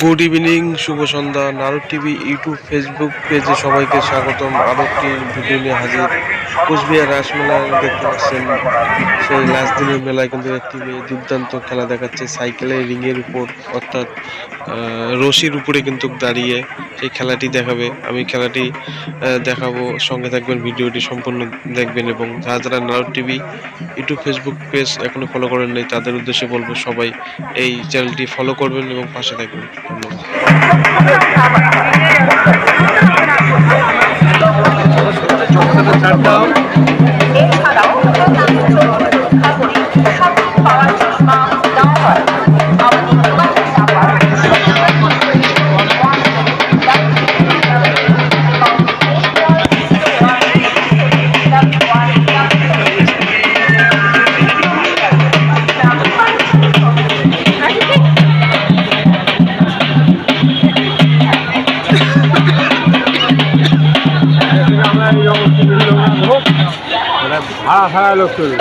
Good evening শুভ সন্ধ্যা Narad TV, YouTube, Facebook পেজে সবাইকে স্বাগতম। আরও একটি ভিডিও নিয়ে হাজির কোচবিহার রাসমেলায় দেখতে পাচ্ছেন। সেই লাস্ট দিনের মেলায় কিন্তু একটি মেয়ে দুর্দান্ত খেলা দেখাচ্ছে। সাইকেলে, রিংয়ের উপর, অর্থাৎ রশির উপরে কিন্তু দাঁড়িয়ে সেই খেলাটি দেখাবে। আমি খেলাটি দেখাবো। সঙ্গে থাকবেন, ভিডিওটি সম্পূর্ণ দেখবেন এবং যারা যারা Narad TV, YouTube, Facebook page এখনও ফলো করেন নাই, তাদের উদ্দেশ্যে বলব সবাই এই চ্যানেলটি ফলো করবেন এবং পাশে থাকবেন। এছাড়াও পাওয়ার চশমা দেওয়া হয়। ভাড়া ছাড়া লোক চলবে